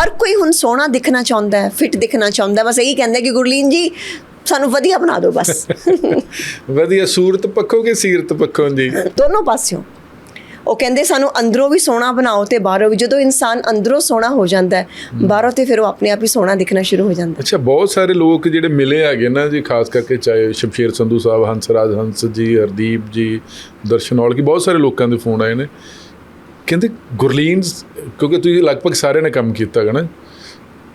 ਹਰ ਕੋਈ ਹੁਣ ਸੋਹਣਾ ਦਿਖਣਾ ਚਾਹੁੰਦਾ ਹੈ ਫਿਟ ਦਿਖਣਾ ਚਾਹੁੰਦਾ ਬਸ ਇਹੀ ਕਹਿੰਦਾ ਕਿ ਗੁਰਲੀਨ ਜੀ ਸਾਨੂੰ ਵਧੀਆ ਬਣਾ ਦਿਓ ਬਸ। ਵਧੀਆ ਸੂਰਤ ਪੱਖੋਂ ਕਿ ਸੀਰਤ ਪੱਖੋਂ ਜੀ? ਦੋਨੋਂ ਪਾਸਿਓਂ। ਉਹ ਕਹਿੰਦੇ ਸਾਨੂੰ ਅੰਦਰੋਂ ਵੀ ਸੋਹਣਾ ਬਣਾਓ ਤੇ ਬਾਹਰੋਂ ਵੀ ਜਦੋਂ ਇਨਸਾਨ ਅੰਦਰੋਂ ਸੋਹਣਾ ਹੋ ਜਾਂਦਾ ਹੈ ਬਾਹਰੋਂ ਤੇ ਫਿਰ ਉਹ ਆਪਣੇ ਆਪ ਹੀ ਸੋਹਣਾ ਦਿਖਣਾ ਸ਼ੁਰੂ ਹੋ ਜਾਂਦਾ। ਅੱਛਾ ਬਹੁਤ ਸਾਰੇ ਲੋਕ ਜਿਹੜੇ ਮਿਲੇ ਹੈਗੇ ਨਾ ਜੀ ਖਾਸ ਕਰਕੇ ਚਾਹੇ ਸ਼ਮਸ਼ੇਰ ਸੰਧੂ ਸਾਹਿਬ ਹੰਸਰਾਜ ਹੰਸ ਜੀ ਹਰਦੀਪ ਜੀ ਦਰਸ਼ਨ ਔਲਖੀ ਬਹੁਤ ਸਾਰੇ ਲੋਕਾਂ ਦੇ ਫੋਨ ਆਏ ਨੇ। ਕਹਿੰਦੇ ਗੁਰਲੀਨ ਕਿਉਂਕਿ ਤੁਸੀਂ ਲਗਭਗ ਸਾਰਿਆਂ ਨੇ ਕੰਮ ਕੀਤਾ ਹੈਗਾ ਨਾ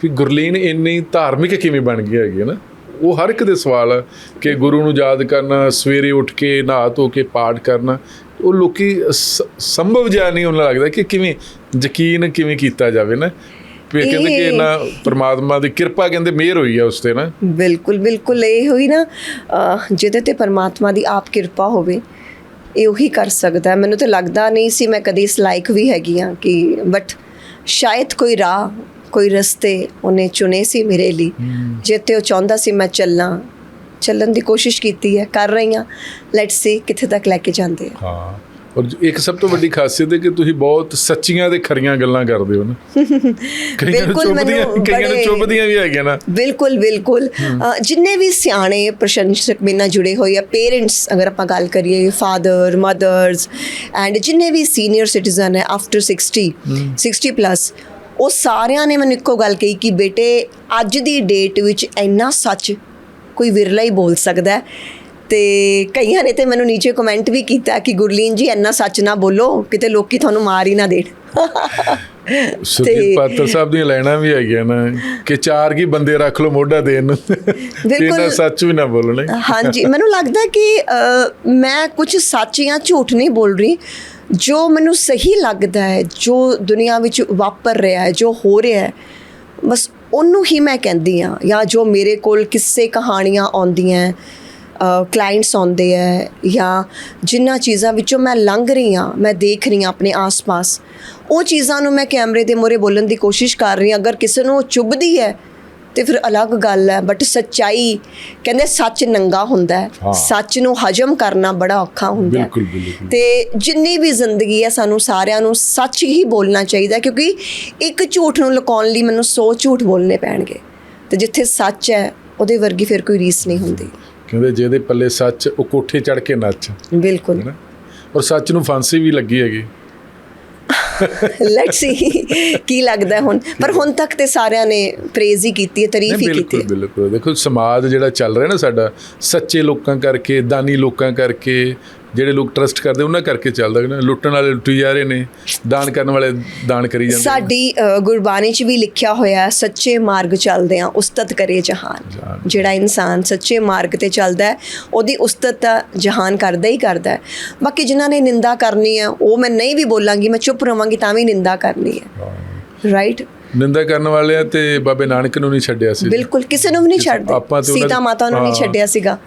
ਵੀ ਗੁਰਲੀਨ ਇੰਨੀ ਧਾਰਮਿਕ ਕਿਵੇਂ ਬਣ ਗਈ ਹੈਗੀ ਹੈ ਨਾ? ਉਹ ਹਰ ਇੱਕ ਦੇ ਸਵਾਲ ਆ ਕਿ ਗੁਰੂ ਨੂੰ ਯਾਦ ਕਰਨਾ ਸਵੇਰੇ ਉੱਠ ਕੇ ਨਹਾ ਧੋ ਕੇ ਪਾਠ ਕਰਨਾ ਉਹ ਲੋਕੀ ਸੰਭਵ ਜਿਹਾ ਨਹੀਂ ਉਹਨਾਂ ਲੱਗਦਾ ਕਿ ਕਿਵੇਂ ਯਕੀਨ ਕਿਵੇਂ ਕੀਤਾ ਜਾਵੇ ਨਾ। ਵੀ ਕਹਿੰਦੇ ਕਿ ਇਹਨਾਂ ਪ੍ਰਮਾਤਮਾ ਦੀ ਕਿਰਪਾ ਕਹਿੰਦੇ ਮਿਹਰ ਹੋਈ ਆ ਉਸ ਤੇ ਨਾ। ਬਿਲਕੁਲ ਬਿਲਕੁਲ ਇਹ ਹੋਈ ਨਾ ਜਿਹਦੇ ਤੇ ਪਰਮਾਤਮਾ ਦੀ ਆਪ ਕਿਰਪਾ ਹੋਵੇ ਇਹ ਉਹੀ ਕਰ ਸਕਦਾ। ਮੈਨੂੰ ਤਾਂ ਲੱਗਦਾ ਨਹੀਂ ਸੀ ਮੈਂ ਕਦੀ ਇਸ ਲਾਇਕ ਵੀ ਹੈਗੀ ਆ ਕਿ ਬਟ ਸ਼ਾਇਦ ਕੋਈ ਰਾਹ ਕੋਈ ਰਸਤੇ ਉਹਨੇ ਚੁਣੇ ਸੀ ਮੇਰੇ ਲਈ। ਜਿੱਤੇ ਉਹ ਚਾਹੁੰਦਾ ਸੀ ਮੈਂ ਚੱਲਾਂ ਚੱਲਣ ਦੀ ਕੋਸ਼ਿਸ਼ ਕੀਤੀ ਹੈ ਕਰ ਰਹੀ ਹਾਂ। ਲੈਟਸ ਸੀ ਕਿੱਥੇ ਤੱਕ ਲੈ ਕੇ ਜਾਂਦੇ ਆ। ਹਾਂ। ਔਰ ਇੱਕ ਸਭ ਤੋਂ ਵੱਡੀ ਖਾਸੀਅਤ ਹੈ ਕਿ ਤੁਸੀਂ ਬਹੁਤ ਸੱਚੀਆਂ ਤੇ ਖਰੀਆਂ ਗੱਲਾਂ ਕਰਦੇ ਹੋ ਨਾ। ਬਿਲਕੁਲ, ਮੈਨੂੰ ਕਈਆਂ ਨੂੰ ਚੁੱਭਦੀਆਂ ਵੀ ਹੈਗੀਆਂ ਨਾ। ਬਿਲਕੁਲ ਬਿਲਕੁਲ। ਜਿੰਨੇ ਵੀ ਸਿਆਣੇ ਪ੍ਰਸ਼ੰਸਕ ਮੇਰੇ ਨਾਲ ਜੁੜੇ ਹੋਏ ਆ ਪੇਰੈਂਟਸ ਅਗਰ ਆਪਾਂ ਗੱਲ ਕਰੀਏ ਫਾਦਰ ਮਦਰਸ ਐਂਡ ਜਿੰਨੇ ਵੀ ਸੀਨੀਅਰ ਸਿਟੀਜ਼ਨ ਹੈ ਆਫਟਰ 60 60 ਪਲੱਸ ਉਹ ਸਾਰਿਆਂ ਨੇ ਮੈਨੂੰ ਇੱਕੋ ਗੱਲ ਕਹੀ ਕਿ ਬੇਟੇ ਅੱਜ ਦੀ ਡੇਟ ਵਿੱਚ ਇੰਨਾ ਸੱਚ ਕੋਈ ਵਿਰਲਾ ਹੀ ਬੋਲ ਸਕਦਾ ਹੈ। ਤੇ ਕਈਆਂ ਨੇ ਤੇ ਮੈਨੂੰ ਨੀਚੇ ਕਮੈਂਟ ਵੀ ਕੀਤਾ ਕਿ ਗੁਰਲੀਨ ਜੀ ਇੰਨਾ ਸੱਚ ਨਾ ਬੋਲੋ ਕਿਤੇ ਲੋਕੀ ਤੁਹਾਨੂੰ ਮਾਰ ਹੀ ਨਾ ਦੇਣ। ਸੁਖੀ ਪਾਤਰ ਸਾਹਿਬ ਦੀਆਂ ਲੈਣਾ ਵੀ ਹੈਗੀਆਂ ਨਾ ਕਿ ਚਾਰ ਕੀ ਬੰਦੇ ਰੱਖ ਲਓ ਮੋਢਾ ਦੇਣ। ਨੂੰ ਇਹਨਾਂ ਸੱਚ ਵੀ ਨਾ ਬੋਲਣੇ। ਹਾਂਜੀ ਮੈਨੂੰ ਲੱਗਦਾ ਕਿ ਮੈਂ ਕੁਝ ਸੱਚ ਜਾਂ ਝੂਠ ਨਹੀਂ ਬੋਲ ਰਹੀ। ਜੋ ਮੈਨੂੰ ਸਹੀ ਲੱਗਦਾ ਹੈ ਜੋ ਦੁਨੀਆ ਵਿੱਚ ਵਾਪਰ ਰਿਹਾ ਹੈ ਜੋ ਹੋ ਰਿਹਾ ਹੈ ਬਸ ਉਹਨੂੰ ਹੀ ਮੈਂ ਕਹਿੰਦੀ ਆ ਜਾਂ ਜੋ ਮੇਰੇ ਕੋਲ ਕਿੱਸੇ ਕਹਾਣੀਆਂ ਆਉਂਦੀਆਂ ਕਲਾਇੰਟਸ ਆਉਂਦੇ ਹੈ ਜਾਂ ਜਿਨ੍ਹਾਂ ਚੀਜ਼ਾਂ ਵਿੱਚੋਂ ਮੈਂ ਲੰਘ ਰਹੀ ਹਾਂ ਮੈਂ ਦੇਖ ਰਹੀ ਹਾਂ ਆਪਣੇ ਆਸ-ਪਾਸ ਉਹ ਚੀਜ਼ਾਂ ਨੂੰ ਮੈਂ ਕੈਮਰੇ ਦੇ ਮੂਹਰੇ ਬੋਲਣ ਦੀ ਕੋਸ਼ਿਸ਼ ਕਰ ਰਹੀ ਹਾਂ। ਅਗਰ ਕਿਸੇ ਨੂੰ ਉਹ ਚੁੱਭਦੀ ਹੈ ਤੇ ਫਿਰ ਅਲੱਗ ਗੱਲ ਹੈ ਬਟ ਸੱਚਾਈ ਕਹਿੰਦੇ ਸੱਚ ਨੰਗਾ ਹੁੰਦਾ ਹੈ। ਸੱਚ ਨੂੰ ਹਜਮ ਕਰਨਾ ਬੜਾ ਔਖਾ ਹੁੰਦਾ ਹੈ ਬਿਲਕੁਲ, ਬਿਲਕੁਲ। ਤੇ ਜਿੰਨੀ ਵੀ ਜ਼ਿੰਦਗੀ ਹੈ ਸਾਨੂੰ ਸਾਰਿਆਂ ਨੂੰ ਸੱਚ ਹੀ ਬੋਲਣਾ ਚਾਹੀਦਾ ਕਿਉਂਕਿ ਇੱਕ ਝੂਠ ਨੂੰ ਲੁਕਾਉਣ ਲਈ ਮੈਨੂੰ 100 ਝੂਠ ਬੋਲਣੇ ਪੈਣਗੇ। ਤੇ ਜਿੱਥੇ ਸੱਚ ਹੈ ਉਹਦੇ ਵਰਗੀ ਫਿਰ ਕੋਈ ਰੀਸ ਨਹੀਂ ਹੁੰਦੀ। ਕਹਿੰਦੇ ਜਿਹਦੇ ਪੱਲੇ ਸੱਚ ਉਹ ਕੋਠੇ ਚੜ ਕੇ ਨੱਚ। ਬਿਲਕੁਲ। ਔਰ ਸੱਚ ਨੂੰ ਫਾਂਸੀ ਵੀ ਲੱਗੀ ਹੈਗੀ। ਲੈਟਸ ਸੀ ਕੀ ਲੱਗਦਾ ਹੁਣ। ਪਰ ਹੁਣ ਤੱਕ ਤੇ ਸਾਰਿਆਂ ਨੇ ਪ੍ਰੇਜ਼ ਹੀ ਕੀਤੀ ਹੈ ਤਾਰੀਫ ਹੀ ਕੀਤੀ ਬਿਲਕੁਲ ਬਿਲਕੁਲ। ਦੇਖੋ ਸਮਾਜ ਜਿਹੜਾ ਚੱਲ ਰਿਹਾ ਨਾ ਸਾਡਾ ਸੱਚੇ ਲੋਕਾਂ ਕਰਕੇ ਦਾਨੀ ਲੋਕਾਂ ਕਰਕੇ ਜਿਹੜੇ ਲੋਕ ਟਰਸਟ ਕਰਦੇ ਉਹਨਾਂ ਕਰਕੇ ਚੱਲਦਾ ਨਾ ਲੁੱਟਣ ਵਾਲੇ ਲੁੱਟੀ ਜਾ ਰਹੇ ਨੇ ਦਾਨ ਕਰਨ ਵਾਲੇ ਦਾਨ ਕਰੀ ਜਾਂਦੇ। ਸਾਡੀ ਗੁਰਬਾਣੀ 'ਚ ਵੀ ਲਿਖਿਆ ਹੋਇਆ ਸੱਚੇ ਮਾਰਗ ਚੱਲਦੇ ਆ ਉਸਤਤ ਕਰੇ ਜਹਾਨ। ਜਿਹੜਾ ਇਨਸਾਨ ਸੱਚੇ ਮਾਰਗ ਤੇ ਚੱਲਦਾ ਹੈ ਉਹਦੀ ਉਸਤਤ ਜਹਾਨ ਕਰਦਾ ਹੀ ਕਰਦਾ ਹੈ। ਬਾਕੀ ਜਿਨ੍ਹਾਂ ਨੇ ਨਿੰਦਾ ਕਰਨੀ ਹੈ ਉਹ ਮੈਂ ਨਹੀਂ ਵੀ ਬੋਲਾਂਗੀ ਮੈਂ ਚੁੱਪ ਰਵਾਂਗੀ ਤਾਂ ਵੀ ਨਿੰਦਾ ਕਰਨੀ ਹੈ। ਰਾਈਟ ਨਿੰਦਾ ਕਰਨ ਵਾਲਿਆਂ ਤੇ ਬਾਬੇ ਨਾਨਕ ਨੂੰ ਨਹੀਂ ਛੱਡਿਆ ਸੀ ਬਿਲਕੁਲ ਕਿਸੇ ਨੂੰ ਵੀ ਨਹੀਂ ਛੱਡਦੇ ਸੀਤਾ ਮਾਤਾ ਨੂੰ ਨਹੀਂ। ਛੱਡਿਆ ਸੀਗਾ।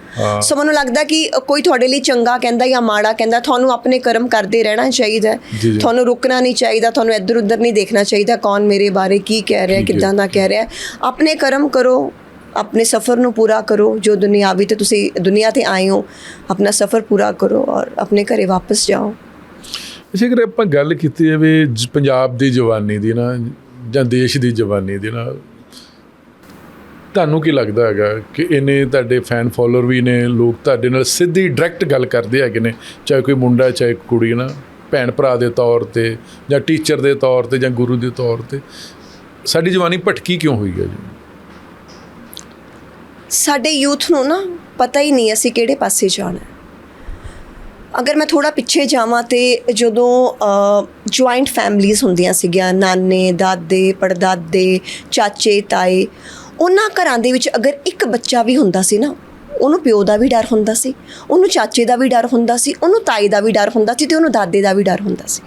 ਸੋ ਮੈਨੂੰ ਲੱਗਦਾ ਕਿ ਕੋਈ ਤੁਹਾਡੇ ਲਈ ਚੰਗਾ ਕਹਿੰਦਾ ਜਾਂ ਮਾੜਾ ਕਹਿੰਦਾ ਤੁਹਾਨੂੰ ਆਪਣੇ ਕਰਮ ਕਰਦੇ ਰਹਿਣਾ ਚਾਹੀਦਾ। ਤੁਹਾਨੂੰ ਰੁਕਣਾ ਨਹੀਂ ਚਾਹੀਦਾ ਤੁਹਾਨੂੰ ਇੱਧਰ ਉੱਧਰ ਨਹੀਂ ਦੇਖਣਾ ਚਾਹੀਦਾ ਕੌਣ ਮੇਰੇ ਬਾਰੇ ਕੀ ਕਹਿ ਰਿਹਾ। ਕਿੱਦਾਂ ਦਾ ਕਹਿ ਰਿਹਾ ਆਪਣੇ ਕਰਮ ਕਰੋ ਆਪਣੇ ਸਫ਼ਰ ਨੂੰ ਪੂਰਾ ਕਰੋ ਜੋ ਦੁਨਿਆਵੀ ਤੇ ਤੁਸੀਂ ਦੁਨੀਆ ਤੇ ਆਏ ਹੋ ਆਪਣਾ ਸਫ਼ਰ ਪੂਰਾ ਕਰੋ ਔਰ ਆਪਣੇ ਘਰੇ ਵਾਪਸ ਜਾਓ ਇਸੇ ਕਰਕੇ ਆਪਾਂ ਗੱਲ ਕੀਤੀ ਹੈ ਵੀ ਪੰਜਾਬ ਦੀ ਜਵਾਨੀ ਦੀ ਨਾ ਜਾਂ ਦੇਸ਼ ਦੀ ਜਵਾਨੀ ਦੇ ਨਾਲ। ਤੁਹਾਨੂੰ ਕੀ ਲੱਗਦਾ ਹੈਗਾ ਕਿ ਇਹਨੇ ਤੁਹਾਡੇ ਫੈਨ ਫਾਲੋਅਰ ਵੀ ਨੇ, ਲੋਕ ਤੁਹਾਡੇ ਨਾਲ ਸਿੱਧੀ ਡਾਇਰੈਕਟ ਗੱਲ ਕਰਦੇ ਹੈਗੇ ਨੇ, ਚਾਹੇ ਕੋਈ ਮੁੰਡਾ, ਚਾਹੇ ਕੁੜੀ ਨਾ, ਭੈਣ ਭਰਾ ਦੇ ਤੌਰ ਤੇ ਜਾਂ ਟੀਚਰ ਦੇ ਤੌਰ ਤੇ ਜਾਂ ਗੁਰੂ ਦੇ ਤੌਰ ਤੇ। ਸਾਡੀ ਜਵਾਨੀ ਭਟਕੀ ਕਿਉਂ ਹੋਈ ਹੈ ਜੀ? ਸਾਡੇ ਯੂਥ ਨੂੰ ਨਾ ਪਤਾ ਹੀ ਨਹੀਂ ਅਸੀਂ ਕਿਹੜੇ ਪਾਸੇ ਜਾਣਾ। ਅਗਰ ਮੈਂ ਥੋੜਾ ਪਿੱਛੇ ਜਾਵਾਂ ਤੇ ਜਦੋਂ ਜੁਆਇੰਟ ਫੈਮਲੀਆਂ ਹੁੰਦੀਆਂ ਸੀਗੀਆਂ, ਨਾਨੇ, ਦਾਦੇ, ਪੜਦਾਦੇ, ਚਾਚੇ, ਤਾਏ, ਉਹਨਾਂ ਘਰਾਂ ਦੇ ਵਿੱਚ ਅਗਰ ਇੱਕ ਬੱਚਾ ਵੀ ਹੁੰਦਾ ਸੀ ਨਾ, ਉਹਨੂੰ ਪਿਓ ਦਾ ਵੀ ਡਰ ਹੁੰਦਾ ਸੀ, ਉਹਨੂੰ ਚਾਚੇ ਦਾ ਵੀ ਡਰ ਹੁੰਦਾ ਸੀ, ਉਹਨੂੰ ਤਾਈ ਦਾ ਵੀ ਡਰ ਹੁੰਦਾ ਸੀ ਤੇ ਉਹਨੂੰ ਦਾਦੇ ਦਾ ਵੀ ਡਰ ਹੁੰਦਾ ਸੀ।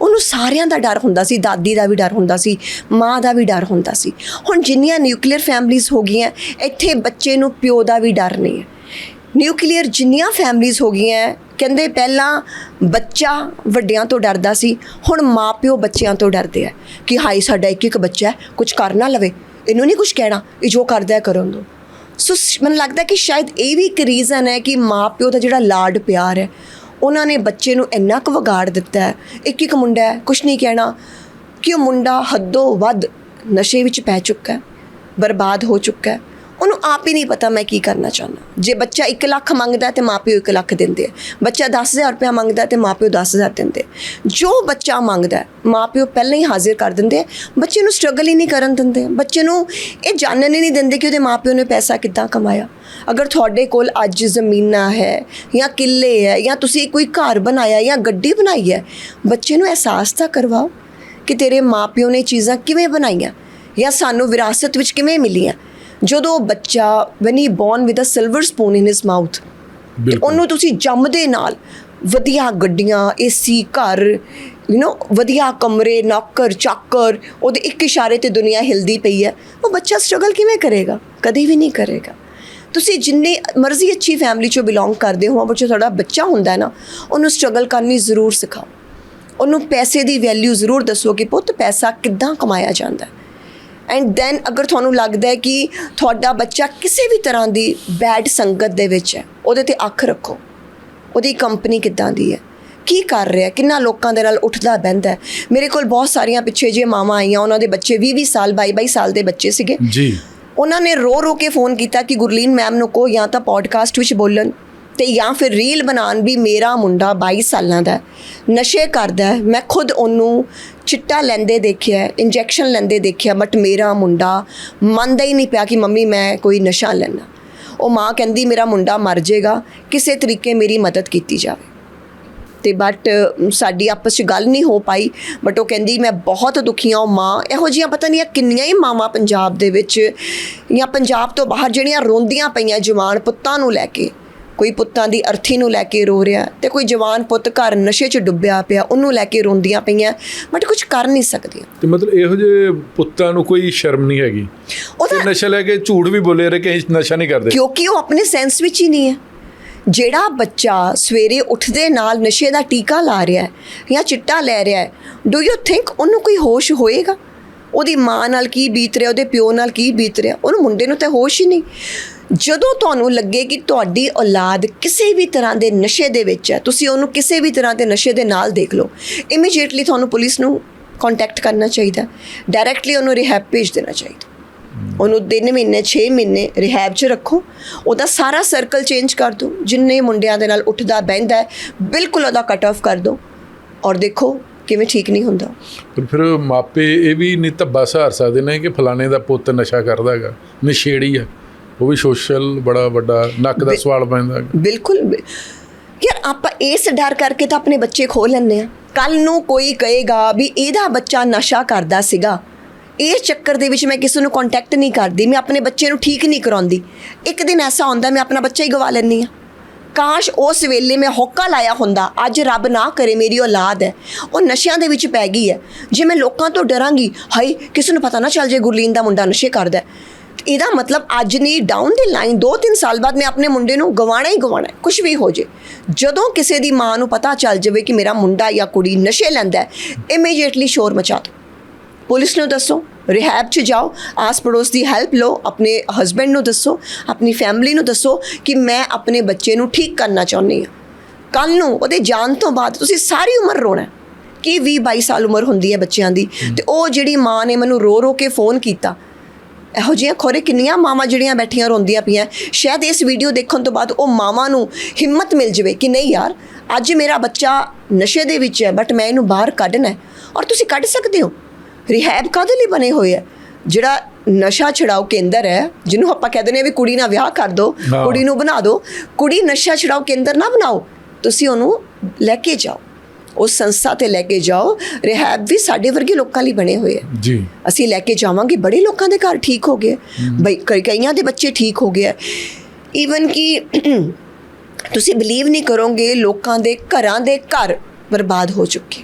ਉਹਨੂੰ ਸਾਰਿਆਂ ਦਾ ਡਰ ਹੁੰਦਾ ਸੀ, ਦਾਦੀ ਦਾ ਵੀ ਡਰ ਹੁੰਦਾ ਸੀ, ਮਾਂ ਦਾ ਵੀ ਡਰ ਹੁੰਦਾ ਸੀ। ਹੁਣ ਜਿੰਨੀਆਂ ਨਿਊਕਲੀਅਰ ਫੈਮਲੀਆਂ ਹੋ ਗਈਆਂ, ਇੱਥੇ ਬੱਚੇ ਨੂੰ ਪਿਓ ਦਾ ਵੀ ਡਰ ਨਹੀਂ ਹੈ। ਨਿਊਕਲੀਅਰ ਜਿੰਨੀਆਂ ਫੈਮਲੀਆਂ ਹੋ ਗਈਆਂ, ਕਹਿੰਦੇ ਪਹਿਲਾਂ ਬੱਚਾ ਵੱਡਿਆਂ ਤੋਂ ਡਰਦਾ ਸੀ, ਹੁਣ ਮਾਪਿਓ ਬੱਚਿਆਂ ਤੋਂ ਡਰਦੇ ਆ ਕਿ ਹਾਈ ਸਾਡਾ ਇੱਕ ਇੱਕ ਬੱਚਾ ਹੈ ਕੁਝ ਕਰ ਨਾ ਲਵੇ। ਇਹਨੂੰ ਨਹੀਂ ਕੁਝ ਕਹਿਣਾ ਇਹ ਜੋ ਕਰਦਾ ਹੈ ਕਰਨ ਦੋ ਸੋ, ਮੈਨੂੰ ਲੱਗਦਾ ਕਿ ਸ਼ਾਇਦ ਇਹ ਵੀ ਇੱਕ ਰੀਜ਼ਨ ਹੈ ਕਿ ਮਾਪਿਓ ਦਾ ਜਿਹੜਾ ਲਾਡ ਪਿਆਰ ਹੈ, ਉਹਨਾਂ ਨੇ ਬੱਚੇ ਨੂੰ ਇੰਨਾ ਕੁ ਵਿਗਾੜ ਦਿੱਤਾ ਹੈ। ਇੱਕ ਇੱਕ ਮੁੰਡਾ ਹੈ ਕੁਝ ਨਹੀਂ ਕਹਿਣਾ ਕਿ ਉਹ ਮੁੰਡਾ ਹੱਦੋਂ ਵੱਧ ਨਸ਼ੇ ਵਿੱਚ ਪੈ ਚੁੱਕਾ ਹੈ, ਬਰਬਾਦ ਹੋ ਚੁੱਕਾ ਹੈ। ਉਹਨੂੰ ਆਪ ਹੀ ਨਹੀਂ ਪਤਾ ਮੈਂ ਕੀ ਕਰਨਾ ਚਾਹੁੰਦਾ। ਜੇ ਬੱਚਾ 1 ਲੱਖ ਮੰਗਦਾ ਹੈ ਤੇ ਮਾਪਿਓ 1 ਲੱਖ ਦਿੰਦੇ ਆ। ਬੱਚਾ 10000 ਰੁਪਇਆ ਮੰਗਦਾ ਹੈ ਤੇ ਮਾਪਿਓ 10000 ਦਿੰਦੇ ਜੋ ਬੱਚਾ ਮੰਗਦਾ ਹੈ, ਮਾਪਿਓ ਪਹਿਲਾਂ ਹੀ ਹਾਜ਼ਰ ਕਰ ਦਿੰਦੇ ਬੱਚੇ ਨੂੰ ਸਟਰਗਲ ਹੀ ਨਹੀਂ ਕਰਨ ਦਿੰਦੇ। ਬੱਚੇ ਨੂੰ ਇਹ ਜਾਣਨ ਹੀ ਨਹੀਂ ਦਿੰਦੇ ਕਿ ਉਹਦੇ ਮਾਪਿਓ ਨੇ ਪੈਸਾ ਕਿੱਦਾਂ ਕਮਾਇਆ। ਅਗਰ ਤੁਹਾਡੇ ਕੋਲ ਅੱਜ ਜ਼ਮੀਨਾਂ ਹੈ ਜਾਂ ਕਿੱਲੇ ਹੈ ਜਾਂ ਤੁਸੀਂ ਕੋਈ ਘਰ ਬਣਾਇਆ ਜਾਂ ਗੱਡੀ ਬਣਾਈ ਹੈ ਬੱਚੇ ਨੂੰ ਅਹਿਸਾਸ ਤਾਂ ਕਰਵਾਓ ਕਿ ਤੇਰੇ ਮਾਪਿਓ ਨੇ ਚੀਜ਼ਾਂ ਕਿਵੇਂ ਬਣਾਈਆਂ ਜਾਂ ਸਾਨੂੰ ਵਿਰਾਸਤ ਵਿੱਚ ਕਿਵੇਂ ਮਿਲੀਆਂ। ਜਦੋਂ ਬੱਚਾ when he born with a silver spoon in his mouth ਬਿਲਕੁਲ। ਉਹਨੂੰ ਤੁਸੀਂ ਜੰਮਦੇ ਨਾਲ ਵਧੀਆ ਗੱਡੀਆਂ ਏਸੀ ਘਰ ਯੂ نو ਵਧੀਆ ਕਮਰੇ ਨੌਕਰ ਚਾਕਰ ਉਹਦੇ ਇੱਕ ਇਸ਼ਾਰੇ ਤੇ ਦੁਨੀਆ ਹਿਲਦੀ ਪਈ ਹੈ ਉਹ ਬੱਚਾ ਸਟਰਗਲ ਕਿਵੇਂ ਕਰੇਗਾ? ਕਦੇ ਵੀ ਨਹੀਂ ਕਰੇਗਾ। ਤੁਸੀਂ ਜਿੰਨੇ ਮਰਜ਼ੀ ਅੱਛੀ ਫੈਮਿਲੀ ਚੋਂ ਬਿਲੋਂਗ ਕਰਦੇ ਹੋ ਬੱਚਾ ਤੁਹਾਡਾ ਬੱਚਾ ਹੁੰਦਾ ਹੈ ਨਾ ਉਹਨੂੰ ਸਟਰਗਲ ਕਰਨੀ ਜ਼ਰੂਰ ਸਿਖਾਓ। ਉਹਨੂੰ ਪੈਸੇ ਦੀ ਵੈਲਿਊ ਜ਼ਰੂਰ ਦੱਸੋ ਕਿ ਪੁੱਤ ਪੈਸਾ ਕਿੱਦਾਂ ਕਮਾਇਆ ਜਾਂਦਾ ਹੈ। ਐਂਡ ਦੈਨ ਅਗਰ ਤੁਹਾਨੂੰ ਲੱਗਦਾ ਹੈ ਕਿ ਤੁਹਾਡਾ ਬੱਚਾ ਕਿਸੇ ਵੀ ਤਰ੍ਹਾਂ ਦੀ ਬੈਡ ਸੰਗਤ ਦੇ ਵਿੱਚ ਹੈ ਉਹਦੇ ਤੇ ਅੱਖ ਰੱਖੋ। ਉਹਦੀ ਕੰਪਨੀ ਕਿੱਦਾਂ ਦੀ ਹੈ? ਕੀ ਕਰ ਰਿਹਾ ਕਿੰਨਾ ਲੋਕਾਂ ਦੇ ਨਾਲ ਉੱਠਦਾ ਬਹਿੰਦਾ ਹੈ? ਮੇਰੇ ਕੋਲ ਬਹੁਤ ਸਾਰੀਆਂ ਪਿੱਛੇ ਜੇ ਮਾਵਾਂ ਆਈਆਂ ਉਹਨਾਂ ਦੇ ਬੱਚੇ 20 20 ਸਾਲ 22 22 ਸਾਲ ਦੇ ਬੱਚੇ ਸੀਗੇ। ਜੀ। ਉਹਨਾਂ ਨੇ ਰੋ ਰੋ ਕੇ ਫੋਨ ਕੀਤਾ ਕਿ ਗੁਰਲੀਨ ਮੈਮ ਨੂੰ ਕੋ ਜਾਂ ਤਾਂ ਪੋਡਕਾਸਟ ਵਿੱਚ ਬੋਲਣ। ਤੇ ਜਾਂ ਫਿਰ ਰੀਲ ਬਣਾਉਣ ਵੀ ਮੇਰਾ ਮੁੰਡਾ 22 ਸਾਲਾਂ ਦਾ ਨਸ਼ੇ ਕਰਦਾ ਮੈਂ ਖੁਦ ਉਹਨੂੰ ਚਿੱਟਾ ਲੈਂਦੇ ਦੇਖਿਆ ਇੰਜੈਕਸ਼ਨ ਲੈਂਦੇ ਦੇਖਿਆ ਬਟ ਮੇਰਾ ਮੁੰਡਾ ਮੰਨਦਾ ਹੀ ਨਹੀਂ ਪਿਆ ਕਿ ਮੰਮੀ ਮੈਂ ਕੋਈ ਨਸ਼ਾ ਲੈਣਾ ਉਹ ਮਾਂ ਕਹਿੰਦੀ, ਮੇਰਾ ਮੁੰਡਾ ਮਰ ਜਾਏਗਾ, ਕਿਸੇ ਤਰੀਕੇ ਮੇਰੀ ਮਦਦ ਕੀਤੀ ਜਾਵੇ। ਤੇ ਬਟ ਸਾਡੀ ਆਪਸ 'ਚ ਗੱਲ ਨਹੀਂ ਹੋ ਪਾਈ ਬਟ ਉਹ ਕਹਿੰਦੀ, ਮੈਂ ਬਹੁਤ ਦੁਖੀ ਹਾਂ, ਉਹ ਮਾਂ। ਇਹੋ ਜਿਹੀਆਂ ਪਤਾ ਨਹੀਂ ਕਿੰਨੀਆਂ ਹੀ ਮਾਵਾਂ ਪੰਜਾਬ ਦੇ ਵਿੱਚ ਜਾਂ ਪੰਜਾਬ ਤੋਂ ਬਾਹਰ ਜਿਹੜੀਆਂ ਰੋਂਦੀਆਂ ਪਈਆਂ ਜਵਾਨ ਪੁੱਤਾਂ ਨੂੰ ਲੈ ਕੇ। ਕੋਈ ਪੁੱਤਾਂ ਦੀ ਅਰਥੀ ਨੂੰ ਲੈ ਕੇ ਰੋ ਰਿਹਾ ਤੇ ਕੋਈ ਜਵਾਨ ਪੁੱਤ ਘਰ ਨਸ਼ੇ 'ਚ ਡੁੱਬਿਆ ਪਿਆ ਉਹਨੂੰ ਲੈ ਕੇ ਰੋਂਦੀਆਂ ਪਈਆਂ ਬਟ ਕੁਝ ਕਰ ਨਹੀਂ ਸਕਦੀਆਂ। ਤੇ ਮਤਲਬ ਇਹੋ ਜਿਹੇ ਪੁੱਤਾਂ ਨੂੰ ਕੋਈ ਸ਼ਰਮ ਨਹੀਂ ਹੈਗੀ? ਤੇ ਨਸ਼ਾ ਲੈ ਕੇ ਝੂਠ ਵੀ ਬੋਲੇ ਰਹੇ ਕਿ ਨਸ਼ਾ ਨਹੀਂ ਕਰਦੇ। ਕਿਉਂਕਿ ਉਹ ਆਪਣੇ ਸੈਂਸ ਵਿੱਚ ਹੀ ਨਹੀਂ ਹੈ। ਜਿਹੜਾ ਬੱਚਾ ਸਵੇਰੇ ਉੱਠਦੇ ਨਾਲ ਨਸ਼ੇ ਦਾ ਟੀਕਾ ਲਾ ਰਿਹਾ ਹੈ ਜਾਂ ਚਿੱਟਾ ਲੈ ਰਿਹਾ ਹੈ ਡੂ ਯੂ ਥਿੰਕ ਉਹਨੂੰ ਕੋਈ ਹੋਸ਼ ਹੋਏਗਾ? ਉਹਦੀ ਮਾਂ ਨਾਲ ਕੀ ਬੀਤ ਰਿਹਾ ਉਹਦੇ ਪਿਓ ਨਾਲ ਕੀ ਬੀਤ ਰਿਹਾ ਉਹਨੂੰ ਮੁੰਡੇ ਨੂੰ ਤਾਂ ਹੋਸ਼ ਹੀ ਨਹੀਂ। ਜਦੋਂ ਤੁਹਾਨੂੰ ਲੱਗੇ ਕਿ ਤੁਹਾਡੀ ਔਲਾਦ ਕਿਸੇ ਵੀ ਤਰ੍ਹਾਂ ਦੇ ਨਸ਼ੇ ਦੇ ਵਿੱਚ ਹੈ, ਤੁਸੀਂ ਉਹਨੂੰ ਕਿਸੇ ਵੀ ਤਰ੍ਹਾਂ ਦੇ ਨਸ਼ੇ ਦੇ ਨਾਲ ਦੇਖ ਲਓ। ਇਮੀਡੀਏਟਲੀ ਤੁਹਾਨੂੰ ਪੁਲਿਸ ਨੂੰ ਕੰਟੈਕਟ ਕਰਨਾ ਚਾਹੀਦਾ। ਡਾਇਰੈਕਟਲੀ ਉਹਨੂੰ ਰਿਹੈਬ ਭੇਜ ਦੇਣਾ ਚਾਹੀਦਾ। ਉਹਨੂੰ 3 ਮਹੀਨੇ 6 ਮਹੀਨੇ ਰਿਹੈਬ 'ਚ ਰੱਖੋ। ਉਹਦਾ ਸਾਰਾ ਸਰਕਲ ਚੇਂਜ ਕਰ ਦਿਓ। ਜਿੰਨੇ ਮੁੰਡਿਆਂ ਦੇ ਨਾਲ ਉੱਠਦਾ, ਬਹਿੰਦਾ ਬਿਲਕੁਲ ਉਹਦਾ ਕਟ ਆਫ ਕਰ ਦਿਓ। ਔਰ ਦੇਖੋ ਕਿਵੇਂ ਠੀਕ ਨਹੀਂ ਹੁੰਦਾ। ਪਰ ਫਿਰ ਮਾਪੇ ਇਹ ਵੀ ਨਹੀਂ ਧੱਬਾ ਸਹਾਰ ਸਕਦੇ ਨੇ ਕਿ ਫਲਾਣੇ ਦਾ ਪੁੱਤ ਨਸ਼ਾ ਕਰਦਾ ਹੈਗਾ, ਨਸ਼ੇੜੀ ਆ। ਉਹ ਵੀ ਸੋਸ਼ਲ ਬੜਾ ਵੱਡਾ ਨੱਕ ਦਾ ਸਵਾਲ ਪੈਂਦਾ। ਬਿਲਕੁਲ। ਯਾਰ ਆਪਾਂ ਇਸ ਡਰ ਕਰਕੇ ਤਾਂ ਆਪਣੇ ਬੱਚੇ ਖੋ ਲੈਂਦੇ ਆ ਕੱਲ ਨੂੰ ਕੋਈ ਕਹੇਗਾ ਵੀ ਇਹਦਾ ਬੱਚਾ ਨਸ਼ਾ ਕਰਦਾ ਸੀਗਾ। ਇਸ ਚੱਕਰ ਦੇ ਵਿੱਚ ਮੈਂ ਕਿਸੇ ਨੂੰ ਕੰਟੈਕਟ ਨਹੀਂ ਕਰਦੀ ਮੈਂ ਆਪਣੇ ਬੱਚੇ ਨੂੰ ਠੀਕ ਨਹੀਂ ਕਰਾਉਂਦੀ। ਇੱਕ ਦਿਨ ਐਸਾ ਹੁੰਦਾ ਮੈਂ ਆਪਣਾ ਬੱਚਾ ਹੀ ਗਵਾ ਲੈਂਦੀ ਆ ਕਾਸ਼ ਉਸ ਵੇਲੇ ਮੈਂ ਹੋਕਾ ਲਾਇਆ ਹੁੰਦਾ ਅੱਜ ਰੱਬ ਨਾ ਕਰੇ ਮੇਰੀ ਔਲਾਦ ਹੈ। ਉਹ ਨਸ਼ਿਆਂ ਦੇ ਵਿੱਚ ਪੈ ਗਈ ਹੈ। ਜੇ ਮੈਂ ਲੋਕਾਂ ਤੋਂ ਡਰਾਂਗੀ ਹਾਈ ਕਿਸੇ ਨੂੰ ਪਤਾ ਨਾ ਚੱਲ ਜੇ ਗੁਰਲੀਨ ਦਾ ਮੁੰਡਾ ਨਸ਼ੇ ਕਰਦਾ। ਇਹਦਾ ਮਤਲਬ ਅੱਜ ਨਹੀਂ ਡਾਊਨ ਦੀ ਲਾਈਨ 2-3 ਸਾਲ ਬਾਅਦ ਮੈਂ ਆਪਣੇ ਮੁੰਡੇ ਨੂੰ ਗਵਾਣਾ ਹੀ ਗਵਾਣਾ ਕੁਝ ਵੀ ਹੋ ਜੇ। ਜਦੋਂ ਕਿਸੇ ਦੀ ਮਾਂ ਨੂੰ ਪਤਾ ਚੱਲ ਜਾਵੇ ਕਿ ਮੇਰਾ ਮੁੰਡਾ ਜਾਂ ਕੁੜੀ ਨਸ਼ੇ ਲੈਂਦਾ ਹੈ ਇਮੀਡੀਏਟਲੀ ਸ਼ੋਰ ਮਚਾ ਦਿਓ। ਪੁਲਿਸ ਨੂੰ ਦੱਸੋ ਰਿਹੈਬ 'ਚ ਜਾਓ ਆਸ ਪੜੋਸ ਦੀ ਹੈਲਪ ਲਓ, ਆਪਣੇ ਹਸਬੰਡ ਨੂੰ ਦੱਸੋ, ਆਪਣੀ ਫੈਮਿਲੀ ਨੂੰ ਦੱਸੋ ਕਿ ਮੈਂ ਆਪਣੇ ਬੱਚੇ ਨੂੰ ਠੀਕ ਕਰਨਾ ਚਾਹੁੰਦੀ ਹਾਂ। ਕੱਲ ਨੂੰ ਉਹਦੇ ਜਾਣ ਤੋਂ ਬਾਅਦ ਤੁਸੀਂ ਸਾਰੀ ਉਮਰ ਰੋਣਾ ਹੈ। ਕਿ 20 22 ਸਾਲ ਉਮਰ ਹੁੰਦੀ ਹੈ ਬੱਚਿਆਂ ਦੀ? ਤੇ ਉਹ ਜਿਹੜੀ ਮਾਂ ਨੇ ਮੈਨੂੰ ਰੋ ਰੋ ਕੇ ਫੋਨ ਕੀਤਾ ਇਹੋ ਜਿਹੀਆਂ ਖੋਰੇ ਕਿੰਨੀਆਂ ਮਾਵਾਂ ਜਿਹੜੀਆਂ ਬੈਠੀਆਂ ਰੋਂਦੀਆਂ ਪਈਆਂ। ਸ਼ਾਇਦ ਇਸ ਵੀਡੀਓ ਦੇਖਣ ਤੋਂ ਬਾਅਦ ਉਹ ਮਾਵਾਂ ਨੂੰ ਹਿੰਮਤ ਮਿਲ ਜਾਵੇ ਕਿ ਨਹੀਂ ਯਾਰ ਅੱਜ ਮੇਰਾ ਬੱਚਾ ਨਸ਼ੇ ਦੇ ਵਿੱਚ ਹੈ ਬਟ ਮੈਂ ਇਹਨੂੰ ਬਾਹਰ ਕੱਢਣਾ ਹੈ। ਔਰ ਤੁਸੀਂ ਕੱਢ ਸਕਦੇ ਹੋ। ਰਿਹੈਬ ਕਾਹਦੇ ਲਈ ਬਣੇ ਹੋਏ ਹੈ? ਜਿਹੜਾ ਨਸ਼ਾ ਛਡਾਓ ਕੇਂਦਰ ਹੈ ਜਿਹਨੂੰ ਆਪਾਂ ਕਹਿੰਦੇ ਨੇ ਵੀ ਕੁੜੀ ਨਾਲ ਵਿਆਹ ਕਰ ਦਿਓ। ਕੁੜੀ ਨੂੰ ਬਣਾ ਦਿਓ ਕੁੜੀ ਨਸ਼ਾ ਛਡਾਓ ਕੇਂਦਰ ਨਾ ਬਣਾਓ ਤੁਸੀਂ ਉਹਨੂੰ ਲੈ ਕੇ ਜਾਓ। ਉਸ ਸੰਸਥਾ ਤੇ ਲੈ ਕੇ ਜਾਓ ਰਿਹੈਬ ਵੀ ਸਾਡੇ ਵਰਗੇ ਲੋਕਾਂ ਲਈ ਬਣੇ ਹੋਏ ਹੈ ਜੀ। ਅਸੀਂ ਲੈ ਕੇ ਜਾਵਾਂਗੇ ਬੜੇ ਲੋਕਾਂ ਦੇ ਘਰ ਠੀਕ ਹੋ ਗਏ ਬਈ ਕਈ- ਕਈਆਂ ਦੇ ਬੱਚੇ ਠੀਕ ਹੋ ਗਏ ਈਵਨ ਕਿ ਤੁਸੀਂ ਬਲੀਵ ਨਹੀਂ ਕਰੋਗੇ ਲੋਕਾਂ ਦੇ ਘਰਾਂ ਦੇ ਘਰ ਬਰਬਾਦ ਹੋ ਚੁੱਕੇ